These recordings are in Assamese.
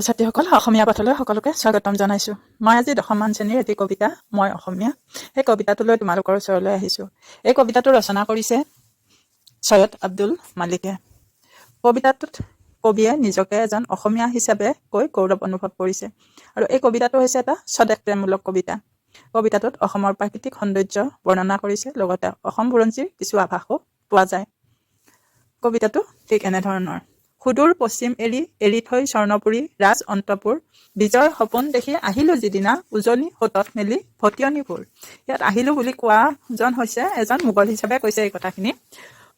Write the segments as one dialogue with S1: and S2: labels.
S1: ছাত্ৰ ছাত্ৰীসকল অসমীয়া পাঠলৈ সকলোকে স্বাগতম জনাইছোঁ। মই আজি দশমমান শ্ৰেণীৰ এটি কবিতা মই অসমীয়া। সেই কবিতাটোলৈ তোমালোকৰ ওচৰলৈ আহিছোঁ। এই কবিতাটো ৰচনা কৰিছে চৈয়দ আব্দুল মালিকে। কবিতাটোত কবিয়ে নিজকে এজন অসমীয়া হিচাপে কৈ গৌৰৱ অনুভৱ কৰিছে। আৰু এই কবিতাটো হৈছে এটা স্বদেশ প্ৰেমমূলক কবিতা। কবিতাটোত অসমৰ প্ৰাকৃতিক সৌন্দৰ্য বৰ্ণনা কৰিছে লগতে অসম বুৰঞ্জীৰ কিছু আভাসো পোৱা যায়। কবিতাটো ঠিক এনেধৰণৰ। সুদূৰ পশ্চিম এৰি এৰি থৈ স্বৰ্ণপুৰী ৰাজ অন্তপুৰ বিজয় সপোন দেখি আহিলো যিদিনা উজনি সোঁতত মেলি ভটিয়নিপুৰ ইয়াত আহিলো বুলি কোৱাজন হৈছে এজন মোগল হিচাপে কৈছে এই কথাখিনি।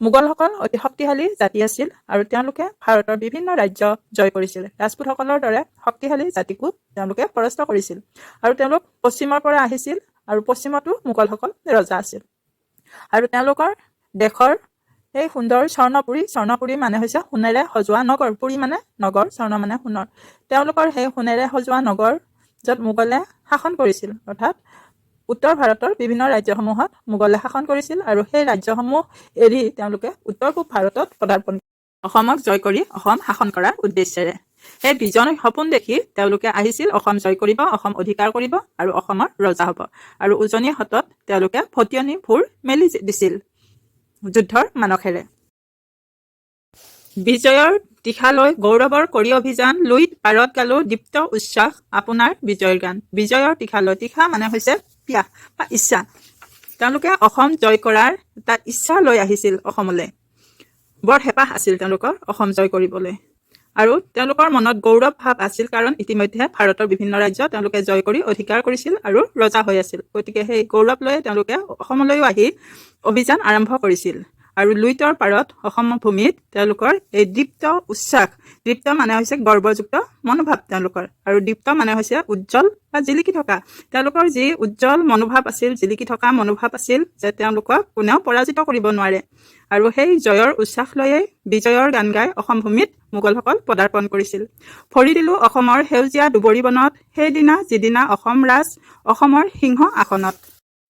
S1: মোগলসকল অতি শক্তিশালী জাতি আছিল আৰু তেওঁলোকে ভাৰতৰ বিভিন্ন ৰাজ্য জয় কৰিছিল। ৰাজপুতসকলৰ দৰে শক্তিশালী জাতিকো তেওঁলোকে পৰাস্ত কৰিছিল আৰু তেওঁলোক পশ্চিমৰ পৰা আহিছিল আৰু পশ্চিমতো মোগলসকল ৰজা আছিল। আৰু তেওঁলোকৰ দেশৰ সেই সুন্দৰ স্বৰ্ণপুৰী স্বৰ্ণপুৰী মানে হৈছে সোণেৰে সজোৱা নগৰ পুৰী মানে নগৰ স্বৰ্ণ মানে সোণৰ। তেওঁলোকৰ সেই সোণেৰে সজোৱা নগৰ য'ত মোগলে শাসন কৰিছিল অৰ্থাৎ উত্তৰ ভাৰতৰ বিভিন্ন ৰাজ্যসমূহত মোগলে শাসন কৰিছিল আৰু সেই ৰাজ্যসমূহ এৰি তেওঁলোকে উত্তৰ পূব ভাৰতত পদাৰ্পণ অসমক জয় কৰি অসম শাসন কৰাৰ উদ্দেশ্যেৰে। সেই বিজন সপোন দেখি তেওঁলোকে আহিছিল অসম জয় কৰিব অসম অধিকাৰ কৰিব আৰু অসমৰ ৰজা হ'ব। আৰু উজনি হাতত তেওঁলোকে ভটিয়নি ভোৰ মেলি দিছিল। যুদ্ধৰ মানসেৰে। বিজয়ৰ দিশালৈ গৌৰৱৰ কৰি অভিযান লুইত পাৰত গালো দীপ্ত উচ্ছ্বাস আপোনাৰ বিজয়ৰ গান। বিজয়ৰ দিশালৈ দিশা মানে হৈছে পিয়াহ বা ইচ্ছা। তেওঁলোকে অসম জয় কৰাৰ এটা ইচ্ছা লৈ আহিছিল অসমলৈ। বৰ হেঁপাহ আছিল তেওঁলোকৰ অসম জয় কৰিবলৈ। আৰু তেওঁলোকৰ মনত গৌৰৱ ভাৱ আছিল কাৰণ ইতিমধ্যে ভাৰতৰ বিভিন্ন ৰাজ্য তেওঁলোকে জয় কৰি অধিকাৰ কৰিছিল আৰু ৰজা হৈ আছিল। গতিকে সেই গৌৰৱ লৈয়ে তেওঁলোকে অসমলৈও আহি অভিযান আৰম্ভ কৰিছিল। আৰু লুইতৰ পাৰত অসম ভূমিত তেওঁলোকৰ এই দীপ্ত উচ্ছ্বাস দীপ্ত মানে হৈছে গৰ্বযুক্ত মনোভাৱ তেওঁলোকৰ। আৰু দীপ্ত মানে হৈছে উজ্জ্বল বা জিলিকি থকা। তেওঁলোকৰ যি উজ্জ্বল মনোভাৱ আছিল জিলিকি থকা মনোভাৱ আছিল যে তেওঁলোকক কোনেও পৰাজিত কৰিব নোৱাৰে। আৰু সেই জয়ৰ উচ্ছ্বাস লৈয়ে বিজয়ৰ গান গাই অসম ভূমিত মোগলসকল পদাৰ্পণ কৰিছিল। ভৰি দিলোঁ অসমৰ সেউজীয়া দুবৰি বনত সেইদিনা যিদিনা অসম ৰাজ অসমৰ সিংহ আসনত।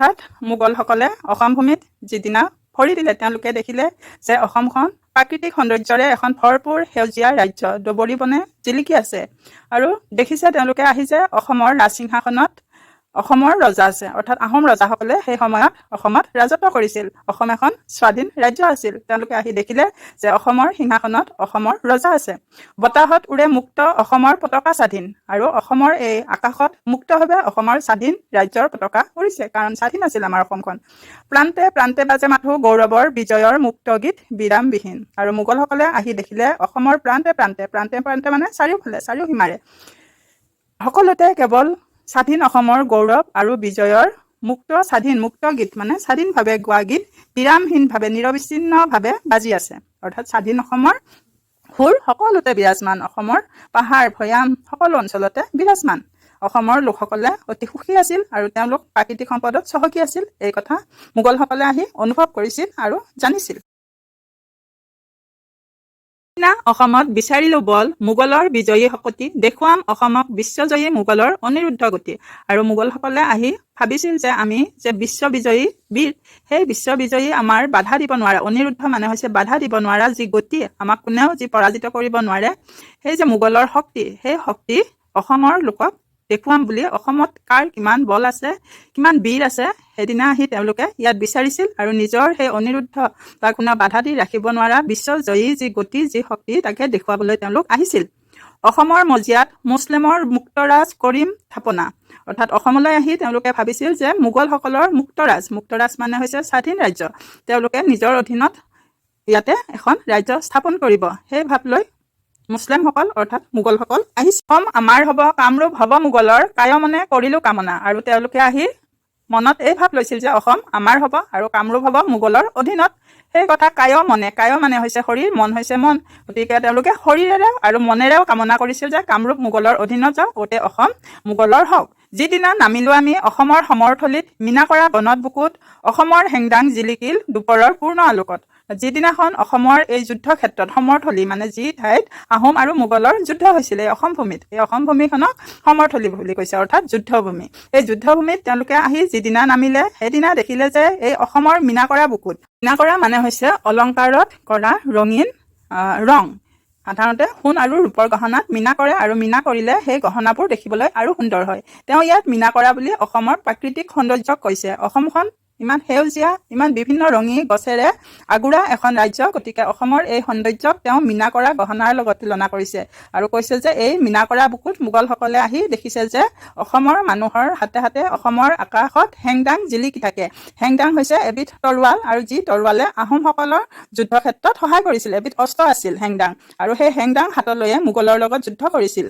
S1: অৰ্থাৎ মোগলসকলে অসম ভূমিত যিদিনা ভৰি দিলে তেওঁলোকে দেখিলে যে অসমখন প্ৰাকৃতিক সৌন্দৰ্যৰে এখন ভৰপূৰ সেউজীয়া ৰাজ্য। দবৰি বনে জিলিকি আছে। আৰু দেখিছে তেওঁলোকে আহিছে অসমৰ ৰাজসিংহাসনত অসমৰ ৰজা আছে। অৰ্থাৎ আহোম ৰজাসকলে সেই সময়ত অসমত ৰাজত্ব কৰিছিল। অসম এখন স্বাধীন ৰাজ্য আছিল। তেওঁলোকে আহি দেখিলে যে অসমৰ সিংহাসনত অসমৰ ৰজা আছে। বতাহত উৰে মুক্ত অসমৰ পতাকা স্বাধীন আৰু অসমৰ এই আকাশত মুক্তভাৱে অসমৰ স্বাধীন ৰাজ্যৰ পতাকা উৰিছে। কাৰণ স্বাধীন আছিল আমাৰ অসমখন। প্ৰান্তে প্ৰান্তে বাজে মাথো গৌৰৱৰ বিজয়ৰ মুক্ত গীত বিৰামবিহীন। আৰু মোগলসকলে আহি দেখিলে অসমৰ প্ৰান্তে প্ৰান্তে প্ৰান্তে প্ৰান্তে মানে চাৰিওফালে চাৰিও সীমাৰে। সকলোতে কেৱল স্বাধীন অসমৰ গৌৰৱ আৰু বিজয়ৰ মুক্ত স্বাধীন মুক্ত গীত মানে স্বাধীনভাৱে গোৱা গীত বিৰামহীনভাৱে নিৰবিচ্ছিন্নভাৱে বাজি আছে। অৰ্থাৎ স্বাধীন অসমৰ সুৰ সকলোতে বিৰাজমান অসমৰ পাহাৰ ভৈয়াম সকলো অঞ্চলতে বিৰাজমান। অসমৰ লোকসকলে অতি সুখী আছিল আৰু তেওঁলোক প্ৰাকৃতিক সম্পদত চহকী আছিল এই কথা মোগলসকলে আহি অনুভৱ কৰিছিল আৰু জানিছিল। সিদিনা অসমত বিচাৰিলো বল মোগলৰ বিজয়ী শকতি দেখুৱাম অসমক বিশ্বজয়ী মোগলৰ অনিৰুদ্ধ গতি। আৰু মোগলসকলে আহি ভাবিছিল যে আমি যে বিশ্ববিজয়ী বীৰ সেই বিশ্ববিজয়ী আমাৰ বাধা দিব নোৱাৰা অনিৰুদ্ধ মানে হৈছে বাধা দিব নোৱাৰা যি গতি আমাক কোনেও যি পৰাজিত কৰিব নোৱাৰে সেই যে মোগলৰ শক্তি সেই শক্তি অসমৰ লোকক দেখুৱাম বুলি অসমত কাৰ কিমান বল আছে কিমান বীৰ আছে সেইদিনা আহি তেওঁলোকে ইয়াত বিচাৰিছিল আৰু নিজৰ সেই অনিৰুদ্ধ বা কোনো বাধা দি ৰাখিব নোৱাৰা বিশ্বজয়ী যি গতি যি শক্তি তাকে দেখুৱাবলৈ তেওঁলোক আহিছিল। অসমৰ মজিয়াত মুছলিমৰ মুক্তৰাজ কৰিম থাপনা। অৰ্থাৎ অসমলৈ আহি তেওঁলোকে ভাবিছিল যে মোগলসকলৰ মুক্তৰাজ মুক্তৰাজ মানে হৈছে স্বাধীন ৰাজ্য। তেওঁলোকে নিজৰ অধীনত ইয়াতে এখন ৰাজ্য স্থাপন কৰিব। সেই ভাৱ লৈ মুছলিমসকল অৰ্থাৎ মোগলসকল আহিছে। অসম আমাৰ হ'ব কামৰূপ হ'ব মোগলৰ কায়মনে কৰিলো কামনা। আৰু তেওঁলোকে আহি মনত এই ভাৱ লৈছিল যে অসম আমাৰ হ'ব আৰু কামৰূপ হ'ব মোগলৰ অধীনত। সেই কথা কায় মনে কায় মানে হৈছে শৰীৰ মন হৈছে মন। গতিকে তেওঁলোকে শৰীৰেৰে আৰু মনেৰেও কামনা কৰিছিল যে কামৰূপ মোগলৰ অধীনত যাওক গোটেই অসম মোগলৰ হওক। যিদিনা নামিলো আমি অসমৰ সমৰথলীত মীনা কৰা বনত বুকুত অসমৰ হেংদাং জিলিকিল দুপৰৰ পূৰ্ণ আলোকত। যিদিনাখন অসমৰ এই যুদ্ধ ক্ষেত্ৰত সমৰথলী মানে যি ঠাইত আহোম আৰু মোগলৰ যুদ্ধ হৈছিলে এই অসম ভূমিত এই অসম ভূমিখনক সমৰথলী বুলি কৈছে অৰ্থাৎ যুদ্ধভূমি। এই যুদ্ধভূমিত তেওঁলোকে আহি যিদিনা নামিলে সেইদিনা দেখিলে যে এই অসমৰ মীনা কৰা বুকুত মীনা কৰা মানে হৈছে অলংকাৰত কৰা ৰঙীন ৰং। সাধাৰণতে সোণ আৰু ৰূপৰ গহনাত মীনা কৰে আৰু মীনা কৰিলে সেই গহনাবোৰ দেখিবলৈ আৰু সুন্দৰ হয়। তেওঁ ইয়াত মীনা কৰা বুলি অসমৰ প্ৰাকৃতিক সৌন্দৰ্যক কৈছে। অসমখন ইমান সেউজীয়া ইমান বিভিন্ন ৰঙী গছেৰে আগুৰা এখন ৰাজ্য গতিকে অসমৰ এই সৌন্দৰ্যক তেওঁ মীনা কৰা গহনাৰ লগত তুলনা কৰিছে আৰু কৈছে যে এই মীনা কৰা বুকুত মোগলসকলে আহি দেখিছে যে অসমৰ মানুহৰ হাতে হাতে অসমৰ আকাশত হেংদাং জিলিকি থাকে। হেংদাং হৈছে এবিধ তৰোৱাল আৰু যি তৰোৱালে আহোমসকলৰ যুদ্ধ ক্ষেত্ৰত সহায় কৰিছিল এবিধ অস্ত্ৰ আছিল হেংদাং। আৰু সেই হেংদাং হাতত লৈয়ে মোগলৰ লগত যুদ্ধ কৰিছিল।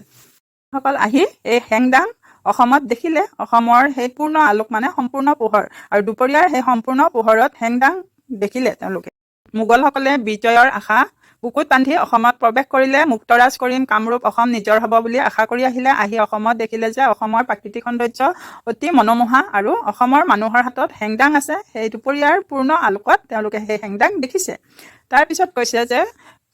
S1: সকল আহি এই হেংদাং অসমত দেখিলে অসমৰ সেই পূৰ্ণ আলোক মানে সম্পূৰ্ণ পোহৰ আৰু দুপৰীয়াৰ সেই সম্পূৰ্ণ পোহৰত হেংদাং দেখিলে তেওঁলোকে। মোগলসকলে বিজয়ৰ আশা বুকুত বান্ধি অসমত প্ৰৱেশ কৰিলে মুক্তৰাজ কৰিম কামৰূপ অসম নিজৰ হ'ব বুলি আশা কৰি আহিলে আহি অসমত দেখিলে যে অসমৰ প্ৰাকৃতিক সৌন্দৰ্য অতি মনোমোহা আৰু অসমৰ মানুহৰ হাতত হেংদাং আছে। সেই দুপৰীয়াৰ পূৰ্ণ আলোকত তেওঁলোকে সেই হেংদাং দেখিছে। তাৰপিছত কৈছে যে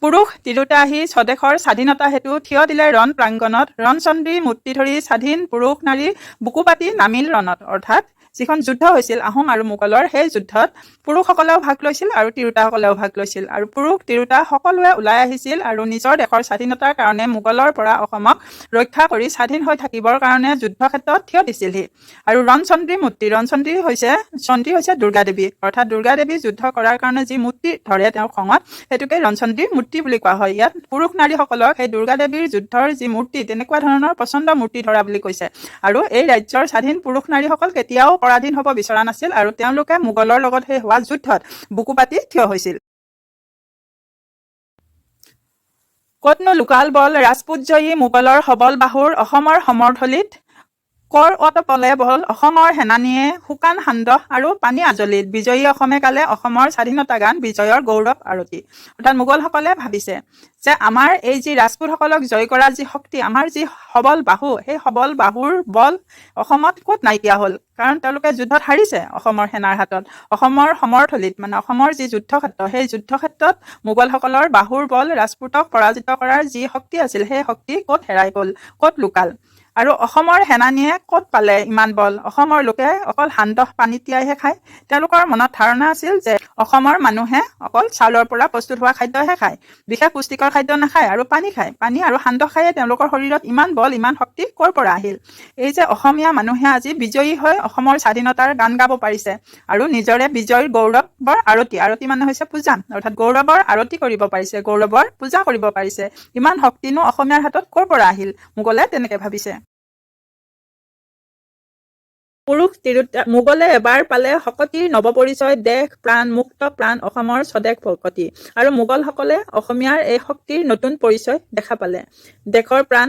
S1: পুৰুষ তিৰোতা আহি স্বদেশৰ স্বাধীনতা হেতু থিয় দিলে ৰণ প্ৰাংগণত। ৰণচন্দ্ৰী মূৰ্তি ধৰি স্বাধীন পুৰুষ নাৰী বুকু পাতি নামিল ৰণত। অৰ্থাৎ যিখন যুদ্ধ হৈছিল আহোম আৰু মোগলৰ সেই যুদ্ধত পুৰুষসকলেও ভাগ লৈছিল আৰু তিৰোতাসকলেও ভাগ লৈছিল। আৰু পুৰুষ তিৰোতা সকলোৱে ওলাই আহিছিল আৰু নিজৰ দেশৰ স্বাধীনতাৰ কাৰণে মোগলৰ পৰা অসমক ৰক্ষা কৰি স্বাধীন হৈ থাকিবৰ কাৰণে যুদ্ধ ক্ষেত্ৰত থিয় দিছিলহি। আৰু ৰণচন্দ্ৰী মূৰ্তি ৰণচন্দ্ৰী হৈছে চন্দ্ৰী হৈছে দুৰ্গা দেৱী অৰ্থাৎ দুৰ্গা দেৱী যুদ্ধ কৰাৰ কাৰণে যি মূৰ্তি ধৰে তেওঁৰ খঙত সেইটোকে ৰণচন্দ্ৰীৰ মূৰ্তি বুলি কোৱা হয়। ইয়াত পুৰুষ নাৰীসকলক সেই দুৰ্গা দেৱীৰ যুদ্ধৰ যি মূৰ্তি তেনেকুৱা ধৰণৰ পচন্দ মূৰ্তি ধৰা বুলি কৈছে। আৰু এই ৰাজ্যৰ স্বাধীন পুৰুষ নাৰীসকল কেতিয়াও পৰাধীন হ'ব বিচৰা নাছিল আৰু তেওঁলোকে মোগলৰ লগত সেই হোৱা যুদ্ধত বুকু পাতি থিয় হৈছিল। ক'তনো লোকাল বল ৰাজপুতজয়ী মোগলৰ সবল বাহুৰ অসমৰ সমৰথলীত কৰ অত পলে বল অসমৰ সেনানীয়ে শুকান সান্দহ আৰু পানী আজলিত বিজয়ী অসমে কালে অসমৰ স্বাধীনতা গান বিজয়ৰ গৌৰৱ আৰতি। অৰ্থাৎ মোগলসকলে ভাবিছে যে আমাৰ এই যি ৰাজপুতসকলক জয় কৰা যি শক্তি আমাৰ যি সবল বাহু সেই সবল বাহুৰ বল অসমত ক'ত নাইকিয়া হ'ল? কাৰণ তেওঁলোকে যুদ্ধত হাৰিছে অসমৰ সেনাৰ হাতত। অসমৰ সমৰথলীত মানে অসমৰ যি যুদ্ধক্ষেত্ৰ সেই যুদ্ধক্ষেত্ৰত মোগলসকলৰ বাহুৰ বল ৰাজপুতক পৰাজিত কৰাৰ যি শক্তি আছিল সেই শক্তি ক'ত হেৰাই গ'ল? ক'ত লুকাল? আৰু অসমৰ সেনানীয়ে ক'ত পালে ইমান বল? অসমৰ লোকে অকল সান্দহ পানী তিয়াইহে খায়। তেওঁলোকৰ মনত ধাৰণা আছিল যে অসমৰ মানুহে অকল চাউলৰ পৰা প্ৰস্তুত হোৱা খাদ্যহে খায়। বিশেষ পুষ্টিকৰ খাদ্য নাখায় আৰু পানী খায়। পানী আৰু সান্দহ খায়ে তেওঁলোকৰ শৰীৰত ইমান বল ইমান শক্তি ক'ৰ পৰা আহিল? এই যে অসমীয়া মানুহে আজি বিজয়ী হৈ অসমৰ স্বাধীনতাৰ গান গাব পাৰিছে আৰু নিজৰে বিজয়ৰ গৌৰৱৰ আৰতি আৰতি মানে হৈছে পূজা। অৰ্থাৎ গৌৰৱৰ আৰতি কৰিব পাৰিছে গৌৰৱৰ পূজা কৰিব পাৰিছে। ইমান শক্তিনো অসমীয়াৰ হাতত ক'ৰ পৰা আহিল? মোগলে তেনেকে ভাবিছে। পুৰুষ তিৰোতা মোগলে এবাৰ পালে শকতিৰ নৱপৰিচয় দেশ প্ৰাণ মুক্ত প্ৰাণ অসমৰ স্বদেশ ভকতি। আৰু মোগলসকলে অসমীয়াৰ এই শক্তিৰ নতুন পৰিচয় দেখা পালে। দেশৰ প্ৰাণ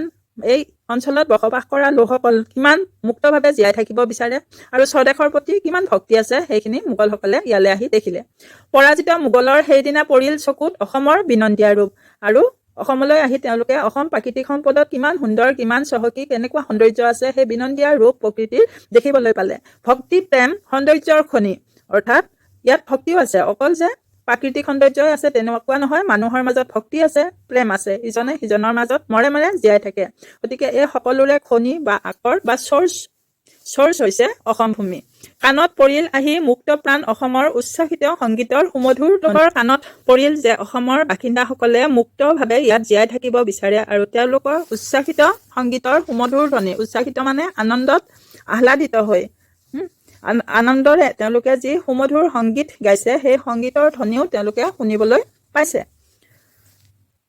S1: এই অঞ্চলত বসবাস কৰা লোকসকল কিমান মুক্তভাৱে জীয়াই থাকিব বিচাৰে আৰু স্বদেশৰ প্ৰতি কিমান ভক্তি আছে সেইখিনি মোগলসকলে ইয়ালৈ আহি দেখিলে। পৰাজিত মোগলৰ সেইদিনা পৰিল চকুত অসমৰ বিনন্দীয়া ৰূপ আৰু অসমলৈ আহি তেওঁলোকে অসম প্ৰাকৃতিক সম্পদত কিমান সুন্দৰ কিমান চহকী কেনেকুৱা সৌন্দৰ্য আছে সেই বিনন্দীয়া ৰূপ প্ৰকৃতিৰ দেখিবলৈ পালে। ভক্তি প্ৰেম সৌন্দৰ্যৰ খনি। অৰ্থাৎ ইয়াত ভক্তিও আছে। অকল যে প্ৰাকৃতিক সৌন্দৰ্যই আছে তেনেকুৱা নহয় মানুহৰ মাজত ভক্তি আছে প্ৰেম আছে। ইজনে সিজনৰ মাজত মৰে মৰে জীয়াই থাকে। গতিকে এই সকলোৰে খনি বা আকৰ বা চৰ্চ চৰ্চ হৈছে অসম ভূমি কাণত পৰিল আহি মুক্ত প্ৰাণ অসমৰ উচ্ছ্বাসিত সংগীতৰ সুমধুৰ লোকৰ কাণত পৰিল যে অসমৰ বাসিন্দাসকলে মুক্তভাৱে ইয়াত জীয়াই থাকিব বিচাৰে আৰু তেওঁলোকৰ উচ্ছ্বাসিত সংগীতৰ সুমধুৰ ধ্বনি উচ্ছ্বাসিত মানে আনন্দত আহ্লাদিত হৈ আনন্দৰে তেওঁলোকে যি সুমধুৰ সংগীত গাইছে সেই সংগীতৰ ধ্বনিও তেওঁলোকে শুনিবলৈ পাইছে।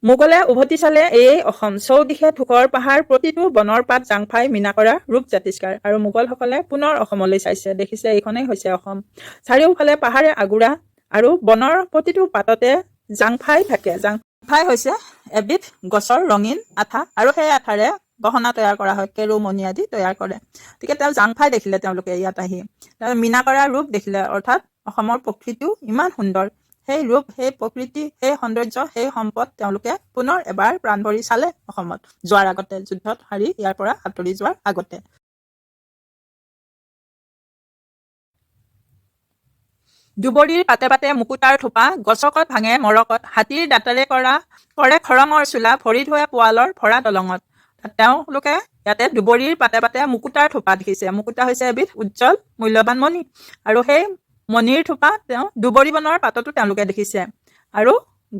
S1: মোগলে উভতি চালে এয়েই অসম। চৌদিশে থোকৰ পাহাৰ প্ৰতিটো বনৰ পাত জাংফাই মীনা কৰা ৰূপ জাতিষ্কাৰ আৰু মোগলসকলে পুনৰ অসমলৈ চাইছে। দেখিছে এইখনেই হৈছে অসম। চাৰিওফালে পাহাৰে আগুৰা আৰু বনৰ প্ৰতিটো পাততে জাংফাই থাকে। জাংফাই হৈছে এবিধ গছৰ ৰঙীন আঠা আৰু সেই আঠাৰে গহনা তৈয়াৰ কৰা হয় কেৰু মণি আদি তৈয়াৰ কৰে। গতিকে তেওঁ জাংফাই দেখিলে তেওঁলোকে ইয়াত আহি। তেওঁ মীনা কৰা ৰূপ দেখিলে অৰ্থাৎ অসমৰ প্ৰকৃতিও ইমান সুন্দৰ। সেই ৰূপ সেই প্ৰকৃতি সেই সৌন্দৰ্য সেই সম্পদ তেওঁলোকে পুনৰ এবাৰ প্ৰাণ ভৰি চালে অসমত। যোৱাৰ আগতে যুদ্ধত হাৰি ইয়াৰ পৰা আঁতৰি যোৱাৰ আগতে। দুবৰিৰ পাতে পাতে মুকুতাৰ থোপা গছকত ভাঙে মৰকত হাতীৰ দাঁতেৰে কৰা কৰে খৰঙৰ চোলা ভৰি ধোৱে পোৱালৰ ভৰা দলঙত। তেওঁলোকে ইয়াতে দুবৰিৰ পাতে পাতে মুকুতাৰ থোপা দেখিছে। মুকুতা হৈছে এবিধ উজ্জ্বল মূল্যৱান মণি। আৰু সেই মণিৰ থোপা তেওঁ দুবৰি বনৰ পাততো তেওঁলোকে দেখিছে। আৰু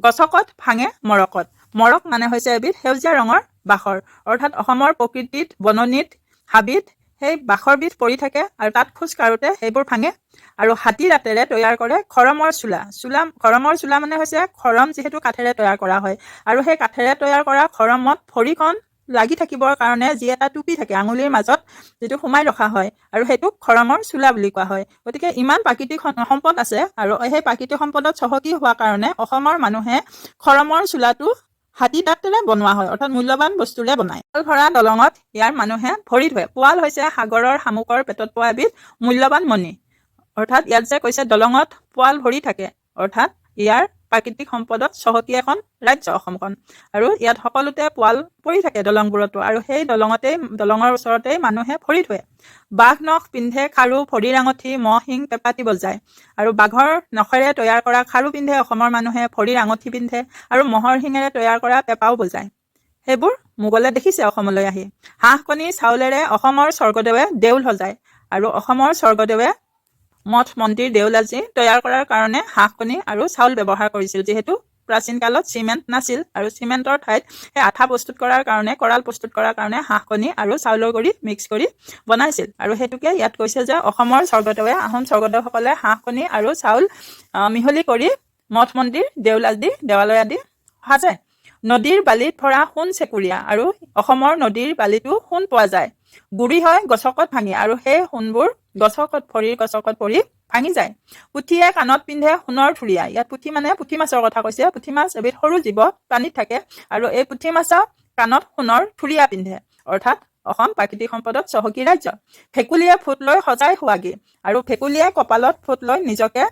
S1: গছকত ভাঙে মৰকত। মৰক মানে হৈছে এবিধ সেউজীয়া ৰঙৰ বাখৰ। অৰ্থাৎ অসমৰ প্ৰকৃতিত বননিত হাবিত সেই বাখৰবিধ পৰি থাকে আৰু তাত খোজ কাঢ়োতে সেইবোৰ ভাঙে আৰু হাতী দাঁতেৰে তৈয়াৰ কৰে খৰমৰ চোলা। চোলা খৰমৰ চোলা মানে হৈছে খৰম যিহেতু কাঠেৰে তৈয়াৰ কৰা হয়। আৰু সেই কাঠেৰে তৈয়াৰ কৰা খৰমত ভৰিখন লাগি থাকিবৰ কাৰণে যি এটা টুপি থাকে আঙুলিৰ মাজত যিটো সোমাই ৰখা হয় আৰু সেইটোক খৰমৰ চোলা বুলি কোৱা হয়। গতিকে ইমান প্ৰাকৃতিক সম- সম্পদ আছে আৰু সেই প্ৰাকৃতিক সম্পদত চহকী হোৱাৰ কাৰণে অসমৰ মানুহে খৰমৰ চোলাটো হাতী দাঁতেৰে বনোৱা হয় অৰ্থাৎ মূল্যৱান বস্তুৰে বনায়। ভৰা দলঙত ইয়াৰ মানুহে ভৰি ধুৱে। পোৱাল হৈছে সাগৰৰ শামুকৰ পেটত পোৱা এবিধ মূল্যৱান মণি। অৰ্থাৎ ইয়াত যে কৈছে দলঙত পোৱাল ভৰি থাকে অৰ্থাৎ ইয়াৰ প্ৰাকৃতিক সম্পদত চহকী এখন ৰাজ্য অসমখন। আৰু ইয়াত সকলোতে পোৱাল পৰি থাকে দলংবোৰতো আৰু সেই দলঙতেই দলঙৰ ওচৰতেই মানুহে ভৰি ধুৱে। বাঘ নখ পিন্ধে খাৰু ভৰিৰ আঙঠি মহ শিং পেপাতি বজায় আৰু বাঘৰ নখেৰে তৈয়াৰ কৰা খাৰু পিন্ধে অসমৰ মানুহে ভৰিৰ আঙঠি পিন্ধে আৰু মহৰ শিঙেৰে তৈয়াৰ কৰা পেঁপাও বজায়। সেইবোৰ মোগলে দেখিছে অসমলৈ আহি। হাঁহ কণী চাউলেৰে অসমৰ স্বৰ্গদেৱে দেউল সজায় আৰু অসমৰ স্বৰ্গদেৱে মঠ মন্দিৰ দেউল আজি তৈয়াৰ কৰাৰ কাৰণে হাঁহ কণী আৰু চাউল ব্যৱহাৰ কৰিছিল। যিহেতু প্ৰাচীন কালত চিমেণ্ট নাছিল আৰু চিমেণ্টৰ ঠাইত সেই আঠা প্ৰস্তুত কৰাৰ কাৰণে কৰাল প্ৰস্তুত কৰাৰ কাৰণে হাঁহ কণী আৰু চাউলৰ গুড়ি মিক্স কৰি বনাইছিল। আৰু সেইটোকে ইয়াত কৈছে যে অসমৰ স্বৰ্গদেৱে আহোম স্বৰ্গদেউসকলে হাঁহ কণী আৰু চাউল মিহলি কৰি মঠ মন্দিৰ দেউল আদি দেৱালয় আদি সাজে। নদীৰ বালিত ভৰা সোণ চেকুৰীয়া আৰু অসমৰ নদীৰ বালিতো সোণ পোৱা যায়। গুৰি হয় গছকত ভাঙি আৰু সেই সোণবোৰ গছকত ভৰিৰ গছকত পৰি ভাঙি যায়। পুঠিয়ে কাণত পিন্ধে সোণৰ থুৰিয়া ইয়াত পুঠি মানে পুঠি মাছৰ কথা কৈছে। পুঠি মাছ এবিধ সৰু জীৱ পানীত থাকে আৰু এই পুঠি মাছৰ কাণত সোণৰ থুৰিয়া পিন্ধে। অৰ্থাৎ অসম প্ৰাকৃতিক সম্পদত চহকী ৰাজ্য। ভেকুলীয়ে ফুট লৈ সজাই সুৱাগী আৰু ভেকুলীয়ে কপালত ফুট লৈ নিজকে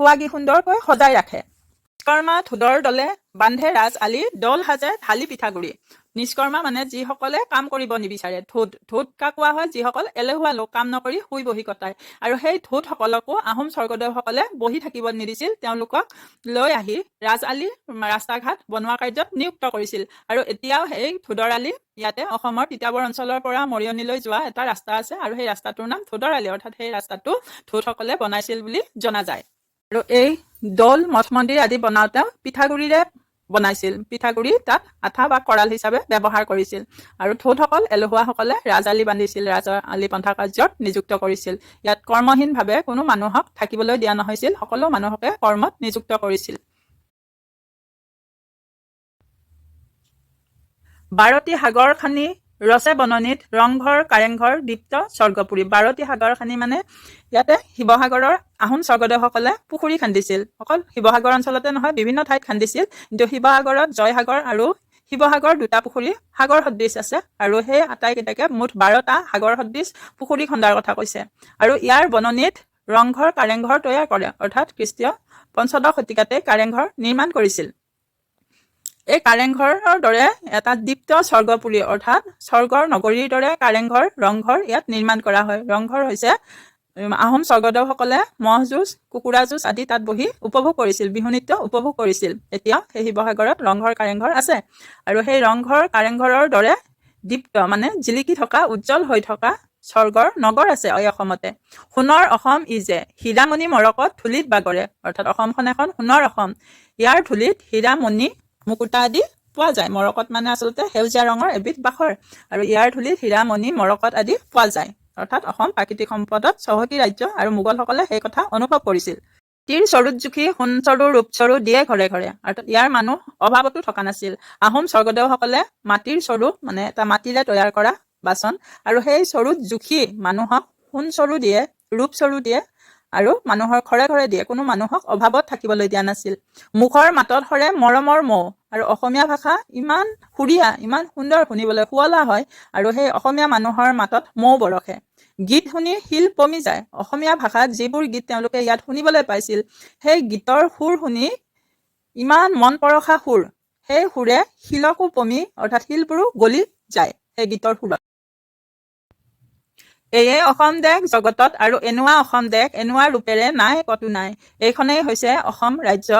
S1: সুৱাগী সুন্দৰকৈ সজাই ৰাখে। নিষ্কৰ্মা ধোদৰ দলে বান্ধে ৰাজ আলি দল সাজে ঢালি পিঠাগুৰি নিষ্কৰ্মা মানে যিসকলে কাম কৰিব নিবিচাৰে। ধোত ধোত কাক কোৱা হয় যিসকল এলেহুৱা লোক কাম নকৰি শুই বহি কটায়। আৰু সেই ধোতসকলকো আহোম স্বৰ্গদেউসকলে বহি থাকিব নিদিছিল তেওঁলোকক লৈ আহি ৰাজ আলি ৰাস্তা ঘাট বনোৱা কাৰ্যত নিযুক্ত কৰিছিল। আৰু এতিয়াও সেই ধোদৰ আলি ইয়াতে অসমৰ তিতাবৰ অঞ্চলৰ পৰা মৰিয়নিলৈ যোৱা এটা ৰাস্তা আছে আৰু সেই ৰাস্তাটোৰ নাম ধোদৰ আলি অৰ্থাৎ সেই ৰাস্তাটো ধোতসকলে বনাইছিল বুলি জনা যায়। আৰু এই দৌল মঠ মন্দিৰ আদি বনাওঁতে পিঠাগুড়িৰে বনাইছিল। পিঠাগুড়ি তাত আঠা বা কৰাল হিচাপে ব্যৱহাৰ কৰিছিল। আৰু ধোতসকল এলেহুৱাসকলে ৰাজ আলি বান্ধিছিল। ৰাজ আলি বন্ধা কাৰ্যত নিযুক্ত কৰিছিল। ইয়াত কৰ্মহীনভাৱে কোনো মানুহক থাকিবলৈ দিয়া নহৈছিল। সকলো মানুহকে কৰ্মত নিযুক্ত কৰিছিল। বাৰতি সাগৰ খানি ৰচে বননিত ৰংঘৰ কাৰেংঘৰ দীপ্ত স্বৰ্গপুৰী। বাৰতি সাগৰ খানি মানে ইয়াতে শিৱসাগৰৰ আহোম স্বৰ্গদেউসকলে পুখুৰী খান্দিছিল। অকল শিৱসাগৰ অঞ্চলতে নহয় বিভিন্ন ঠাইত খান্দিছিল। কিন্তু শিৱসাগৰত জয়সাগৰ আৰু শিৱসাগৰ দুটা পুখুৰী সাগৰ সদৃশ আছে আৰু সেই আটাইকেইটাকে মুঠ বাৰটা সাগৰ সদৃশ পুখুৰী খন্দাৰ কথা কৈছে। আৰু ইয়াৰ বননিত ৰংঘৰ কাৰেংঘৰ তৈয়াৰ কৰে। অৰ্থাৎ খ্ৰীষ্টীয় পঞ্চদশ শতিকাতে কাৰেংঘৰ নিৰ্মাণ কৰিছিল। এই কাৰেংঘৰৰ দৰে এটা দীপ্ত স্বৰ্গপুৰী অৰ্থাৎ স্বৰ্গৰ নগৰীৰ দৰে কাৰেংঘৰ ৰংঘৰ ইয়াত নিৰ্মাণ কৰা হয়। ৰংঘৰ হৈছে আহোম স্বৰ্গদেউসকলে ম'হ যুঁজ কুকুৰা যুঁজ আদি তাত বহি উপভোগ কৰিছিল বিহু নৃত্য উপভোগ কৰিছিল। এতিয়াও সেই শিৱসাগৰত ৰংঘৰ কাৰেংঘৰ আছে। আৰু সেই ৰংঘৰ কাৰেংঘৰৰ দৰে দীপ্ত মানে জিলিকি থকা উজ্জ্বল হৈ থকা স্বৰ্গৰ নগৰ আছে এই অসমতে। সোণৰ অসম ই যে হীৰামণি মৰকত ধূলিত বাগৰে অৰ্থাৎ অসমখন এখন সোণৰ অসম। ইয়াৰ ধূলিত হীৰামণি মুকুতা আদি পোৱা যায়। মৰকত মানে আচলতে সেউজীয়া ৰঙৰ এবিধ বাখৰ। আৰু ইয়াৰ ধূলিত হীৰামণি মৰকত আদি পোৱা যায়। অৰ্থাৎ অসম প্ৰাকৃতিক সম্পদত চহকী ৰাজ্য আৰু মোগলসকলে সেই কথা অনুভৱ কৰিছিল। তীৰ চৰুত জুখি সোণ চৰু ৰূপ চৰু দিয়ে ঘৰে ঘৰে। অৰ্থাৎ ইয়াৰ মানুহ অভাৱতো থকা নাছিল। আহোম স্বৰ্গদেউসকলে মাটিৰ চৰু মানে এটা মাটিৰে তৈয়াৰ কৰা বাচন আৰু সেই চৰুত জুখি মানুহক সোণ চৰু দিয়ে ৰূপ চৰু দিয়ে আৰু মানুহৰ ঘৰে ঘৰে দিয়ে। কোনো মানুহক অভাৱত থাকিবলৈ দিয়া নাছিল। মুখৰ মাতত সৰে মৰমৰ মৌ। আৰু অসমীয়া ভাষা ইমান সুৰীয়া ইমান সুন্দৰ শুনিবলৈ শুৱলা হয় আৰু সেই অসমীয়া মানুহৰ মাতত মৌ বৰষে। গীত শুনি শিল পমি যায়। অসমীয়া ভাষাত যিবোৰ গীত তেওঁলোকে ইয়াত শুনিবলৈ পাইছিল সেই গীতৰ সুৰ শুনি ইমান মন পৰশা সুৰ। সেই সুৰে শিলকো পমি অৰ্থাৎ শিলবোৰো গলি যায় সেই গীতৰ সুৰত। এয়ে অসম দেশ জগতত আৰু এনেকুৱা অসম দেশ এনেকুৱা ৰূপেৰে নাই কতো নাই। এইখনেই হৈছে অসম ৰাজ্য।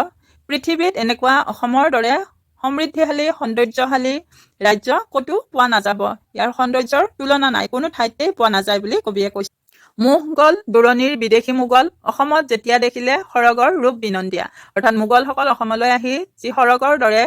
S1: পৃথিৱীত এনেকুৱা অসমৰ দৰে সমৃদ্ধিশালী সৌন্দৰ্যশালী ৰাজ্য ক'তো পোৱা নাযাব। ইয়াৰ সৌন্দৰ্যৰ তুলনা নাই কোনো ঠাইতেই পোৱা নাযায় বুলি কবিয়ে কৈছে। মোগল দূৰণিৰ বিদেশী মোগল অসমত যেতিয়া দেখিলে সৰগৰ ৰূপ বিনন্দীয়া। অৰ্থাৎ মোগলসকল অসমলৈ আহি যি সৰগৰ দৰে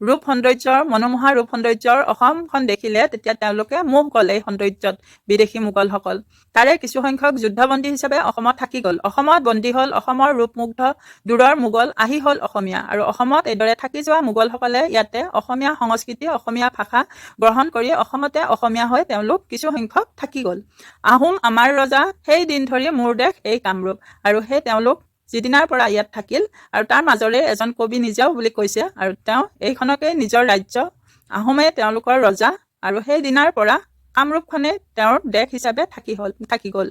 S1: ৰূপ সৌন্দৰ্যৰ মনোমোহা ৰূপ সৌন্দৰ্যৰ অসমখন দেখিলে তেতিয়া তেওঁলোকে মোহ গ'ল এই সৌন্দৰ্যত বিদেশী মোগলসকল। তাৰে কিছুসংখ্যক যুদ্ধবন্দী হিচাপে অসমত থাকি গ'ল। অসমত বন্দী হ'ল অসমৰ ৰূপমুগ্ধ দূৰৰ মোগল আহি হ'ল অসমীয়া। আৰু অসমত এইদৰে থাকি যোৱা মোগলসকলে ইয়াতে অসমীয়া সংস্কৃতি অসমীয়া ভাষা গ্ৰহণ কৰি অসমতে অসমীয়া হৈ তেওঁলোক কিছুসংখ্যক থাকি গ'ল। আহোম আমাৰ ৰজা সেই দিন ধৰি মোৰ দেশ এই কামৰূপ। আৰু সেই তেওঁলোক যিদিনাৰ পৰা ইয়াত থাকিল আৰু তাৰ মাজৰে এজন কবি নিজেও বুলি কৈছে আৰু তেওঁ এইখনকে নিজৰ ৰাজ্য আহোমে তেওঁলোকৰ ৰজা আৰু সেই দিনাৰ পৰা কামৰূপখনে তেওঁৰ দেশ হিচাপে থাকি হ'ল থাকি গ'ল।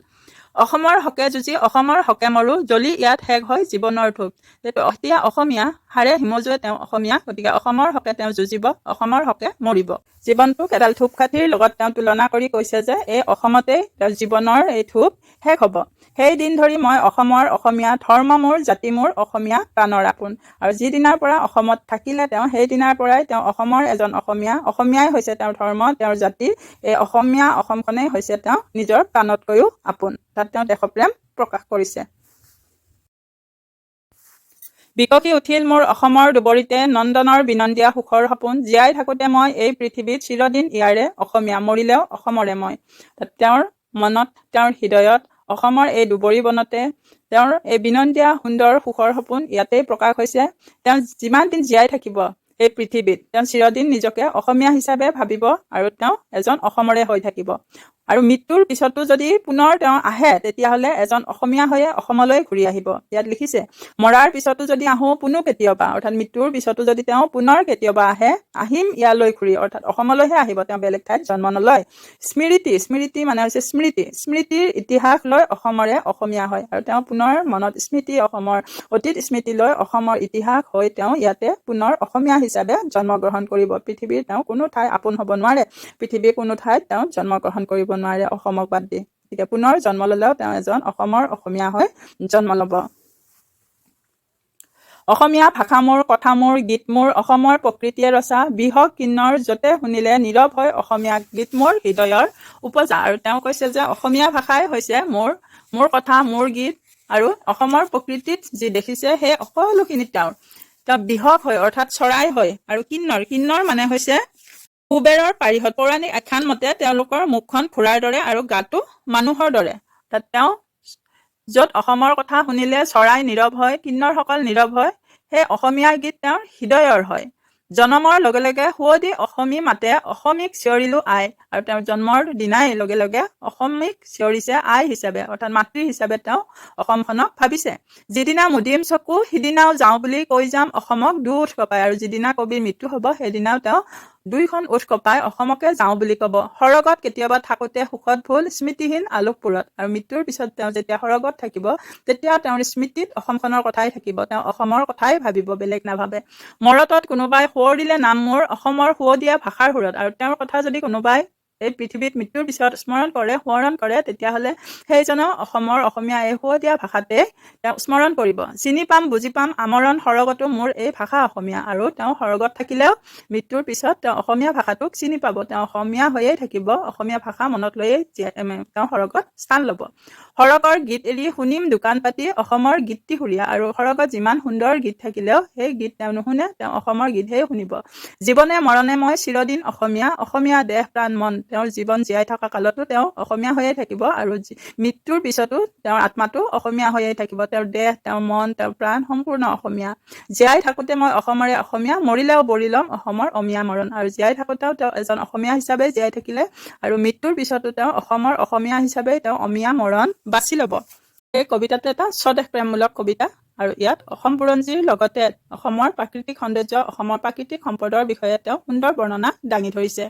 S1: অসমৰ হকে যুঁজি অসমৰ হকে মৰো জ্বলি ইয়াত শেষ হয় জীৱনৰ ধূপ যিহেতু এতিয়া অসমীয়া হাৰে হিমজুৱে তেওঁ অসমীয়া গতিকে অসমৰ হকে তেওঁ যুঁজিব অসমৰ হকে মৰিব। জীৱনটোক এডাল ধূপকাঠিৰ লগত তেওঁ তুলনা কৰি কৈছে যে এই অসমতেই তেওঁৰ জীৱনৰ এই ধূপ শেষ হ'ব। সেই দিন ধৰি মই অসমৰ অসমীয়া ধৰ্ম মোৰ জাতি মোৰ অসমীয়া প্ৰাণৰ আপোন। আৰু যিদিনাৰ পৰা অসমত থাকিলে তেওঁ সেই দিনাৰ পৰাই তেওঁ অসমৰ এজন অসমীয়া অসমীয়াই হৈছে তেওঁৰ ধৰ্ম তেওঁৰ জাতি এই অসমীয়া অসমখনেই হৈছে তেওঁ নিজৰ প্ৰাণতকৈও আপোন। তাত তেওঁ দেশপ্ৰেম প্ৰকাশ কৰিছে। বিকশি উঠিল মোৰ অসমৰ দুবৰিতে নন্দনৰ বিনন্দীয়া সুখৰ সপোন। জীয়াই থাকোঁতে মই এই পৃথিৱীত চিৰদিন ইয়াৰে অসমীয়া মৰিলেও অসমৰে মই। তেওঁৰ মনত তেওঁৰ হৃদয়ত অসমৰ এই দুবৰি বনতে তেওঁৰ এই বিনন্দীয়া সুন্দৰ সুখৰ সপোন ইয়াতেই প্ৰকাশ হৈছে। তেওঁ যিমান দিন জীয়াই থাকিব এই পৃথিৱীত তেওঁ চিৰদিন নিজকে অসমীয়া হিচাপে ভাবিব আৰু তেওঁ এজন অসমৰে হৈ থাকিব। আৰু মৃত্যুৰ পিছতো যদি পুনৰ তেওঁ আহে তেতিয়াহ'লে এজন অসমীয়া হৈয়ে অসমলৈ ঘূৰি আহিব। ইয়াত লিখিছে মৰাৰ পিছতো যদি আহোঁ পুনো কেতিয়াবা? অৰ্থাৎ মৃত্যুৰ পিছতো যদি তেওঁ পুনৰ কেতিয়াবা আহে আহিম ইয়ালৈ ঘূৰি। অৰ্থাৎ অসমলৈহে আহিব। তেওঁ বেলেগ ঠাইত জন্ম নলয়। স্মৃতি স্মৃতি মানে হৈছে স্মৃতি। স্মৃতিৰ ইতিহাস লৈ অসমৰে অসমীয়া হয় আৰু তেওঁ পুনৰ মনত স্মৃতি অসমৰ অতীত স্মৃতি লৈ অসমৰ ইতিহাস হৈ তেওঁ ইয়াতে পুনৰ অসমীয়া হিচাপে জন্মগ্ৰহণ কৰিব। পৃথিৱীৰ তেওঁ কোনো ঠাই আপোন হ'ব নোৱাৰে। পৃথিৱীৰ কোনো ঠাইত তেওঁ জন্মগ্ৰহণ কৰিব নোৱাৰে অসমক বাদ দি। গতিকে পুনৰ জন্ম ল'লেও তেওঁ এজন অসমৰ অসমীয়া হৈ জন্ম ল'ব। অসমীয়া ভাষা মোৰ কথা মোৰ গীত মোৰ অসমৰ প্ৰকৃতিয়ে ৰচা বৃহৎ কিন্নৰ য'তে শুনিলে নীৰৱ হয় অসমীয়া গীত মোৰ হৃদয়ৰ উপজা। আৰু তেওঁ কৈছে যে অসমীয়া ভাষাই হৈছে মোৰ মোৰ কথা মোৰ গীত আৰু অসমৰ প্ৰকৃতিত যি দেখিছে সেই সকলোখিনি তেওঁৰ। তেওঁ বৃহৎ হয় অৰ্থাৎ চৰাই হয় আৰু কিন্নৰ কিন্নৰ মানে হৈছে কুবেৰৰ পাৰিহত পৌৰাণিক আখ্যান মতে তেওঁলোকৰ মুখখন ঘোঁৰাৰ দৰে আৰু গাটো মানুহৰ দৰে। তেওঁ য'ত অসমৰ কথা শুনিলে চৰাই নীৰৱ হয় কিন্নৰসকল নীৰৱ হয় সেই অসমীয়া গীত তেওঁৰ হৃদয়ৰ হয়। জনমৰ লগে লগে সুৱদি অসমী মাতে অসমীক চিঞৰিলো আই আৰু তেওঁৰ জন্মৰ দিনাই লগে লগে অসমীক চিঞৰিছে আই হিচাপে অৰ্থাৎ মাতৃ হিচাপে তেওঁ অসমখনক ভাবিছে। যিদিনা মুদিম চকু সিদিনাও যাওঁ বুলি কৈ যাম অসমক দুঠ কপাই আৰু যিদিনা কবিৰ মৃত্যু হ'ব সেইদিনাও তেওঁ দুইখন ওঠ কপাই অসমকে যাওঁ বুলি ক'ব। সৰগত কেতিয়াবা থাকোঁতে সুখত ভুল স্মৃতিহীন আলোকপুৰত। আৰু মৃত্যুৰ পিছত তেওঁ যেতিয়া সৰগত থাকিব তেতিয়া তেওঁৰ স্মৃতিত অসমখনৰ কথাই থাকিব। তেওঁ অসমৰ কথাই ভাবিব বেলেগ নাভাবে। মৰতত কোনোবাই সোঁৱৰ দিলে নাম মোৰ অসমৰ সুৱদীয়া ভাষাৰ সুৰত। আৰু তেওঁৰ কথা যদি কোনোবাই এই পৃথিৱীত মৃত্যুৰ পিছত স্মৰণ কৰে সোঁৱৰণ কৰে তেতিয়াহ'লে সেইজনেও অসমৰ অসমীয়া এই সুৱদীয়া ভাষাতে তেওঁ স্মৰণ কৰিব। চিনি পাম বুজি পাম আমৰণ সৰগতো মোৰ এই ভাষা অসমীয়া আৰু তেওঁ সৰগত থাকিলেও মৃত্যুৰ পিছত তেওঁ অসমীয়া ভাষাটোক চিনি পাব। তেওঁ অসমীয়া হৈয়ে থাকিব অসমীয়া ভাষা মনত লৈয়ে তেওঁ সৰগত স্থান ল'ব। সৰগৰ গীত এৰি শুনিম দোকান পাতি অসমৰ গীতটিসুৰীয়া আৰু সৰগত যিমান সুন্দৰ গীত থাকিলেও সেই গীত তেওঁ নুশুনে তেওঁ অসমৰ গীতহে শুনিব। জীৱনে মৰণে মই চিৰদিন অসমীয়া অসমীয়া দেহ প্ৰাণ মন তেওঁৰ জীৱন জীয়াই থকা কালতো তেওঁ অসমীয়া হৈয়ে থাকিব আৰু মৃত্যুৰ পিছতো তেওঁৰ আত্মাটো অসমীয়া হৈয়ে থাকিব। তেওঁৰ দেহ তেওঁৰ মন তেওঁৰ প্ৰাণ সম্পূৰ্ণ অসমীয়া। জীয়াই থাকোঁতে মই অসমৰে অসমীয়া মৰিলেও বৰি ল'ম অসমৰ অমীয়া মৰণ। আৰু জীয়াই থাকোঁতেও তেওঁ এজন অসমীয়া হিচাপে জীয়াই থাকিলে আৰু মৃত্যুৰ পিছতো তেওঁ অসমৰ অসমীয়া হিচাপে তেওঁ অমীয়া মৰণ বাছি ল'ব। এই কবিতাটো এটা স্বদেশ প্ৰেমমূলক কবিতা আৰু ইয়াত অসম বুৰঞ্জীৰ লগতে অসমৰ প্ৰাকৃতিক সৌন্দৰ্য অসমৰ প্ৰাকৃতিক সম্পদৰ বিষয়ে তেওঁ সুন্দৰ বৰ্ণনা দাঙি ধৰিছে।